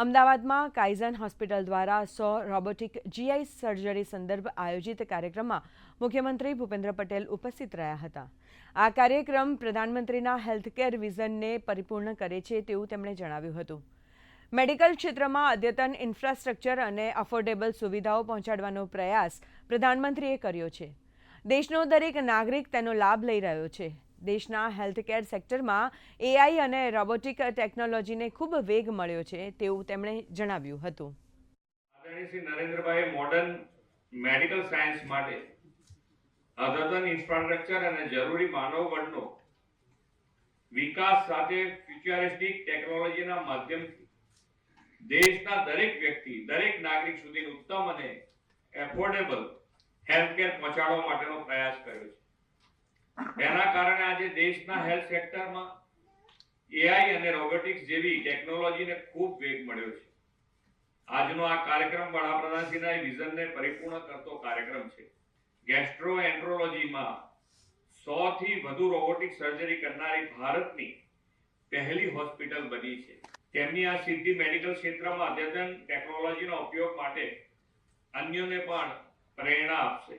અમદાવાદમાં Kaizen hospital દ્વારા સો robotic GI surgery સંદર્ભ આયોજિત કાર્યક્રમમાં મુખ્યમંત્રી ભૂપેન્દ્ર પટેલ ઉપસ્થિત રહ્યા હતા. આ કાર્યક્રમ પ્રધાનમંત્રીના હેલ્થકેર વિઝનને પરિપૂર્ણ કરે છે તેવું તેમણે જણાવ્યું હતું. મેડિકલ ક્ષેત્રમાં અદ્યતન ઇન્ફ્રાસ્ટ્રક્ચર અને અફોર્ડેબલ સુવિધાઓ પહોંચાડવાનો પ્રયાસ પ્રધાનમંત્રીએ કર્યો છે. દેશનો દરેક નાગરિક તેનો લાભ લઈ રહ્યો છે. દેશના હેલ્થકેર સેક્ટરમાં એઆઈ અને રોબોટિક ટેકનોલોજીને ખૂબ વેગ મળ્યો છે તેવું તેમણે જણાવ્યું હતું. નરેન્દ્રભાઈ મોડર્ન મેડિકલ સાયન્સ માટે અદ્યતન ઇન્ફ્રાસ્ટ્રક્ચર અને જરૂરી માનવ વિકાસ સાથે ફ્યુચરિસ્ટિક ટેકનોલોજીના માધ્યમથી દેશના દરેક વ્યક્તિ, દરેક નાગરિક સુધી ઉત્તમ અને એફોર્ડેબલ હેલ્થકેર પહોંચાડવા માટેનો પ્રયાસ કર્યો છે. તેના કારણે આજે દેશના હેલ્થ સેક્ટરમાં એઆઈ અને રોબોટિક્સ જેવી ટેકનોલોજીને ખૂબ વેગ મળ્યો છે. આજનો આ કાર્યક્રમ વડાપ્રધાનશ્રીના વિઝનને પરિપૂર્ણ કરતો કાર્યક્રમ છે. ગેસ્ટ્રો એન્ટ્રોલોજીમાં સો થી વધુ રોબોટિક સર્જરી કરનારી ભારતની પહેલી હોસ્પિટલ બની છે. તેમની આ સિદ્ધિ મેડિકલ ક્ષેત્રમાં અદ્યતન ટેકનોલોજીનો ઉપયોગ માટે અન્યોને પણ પ્રેરણા આપશે.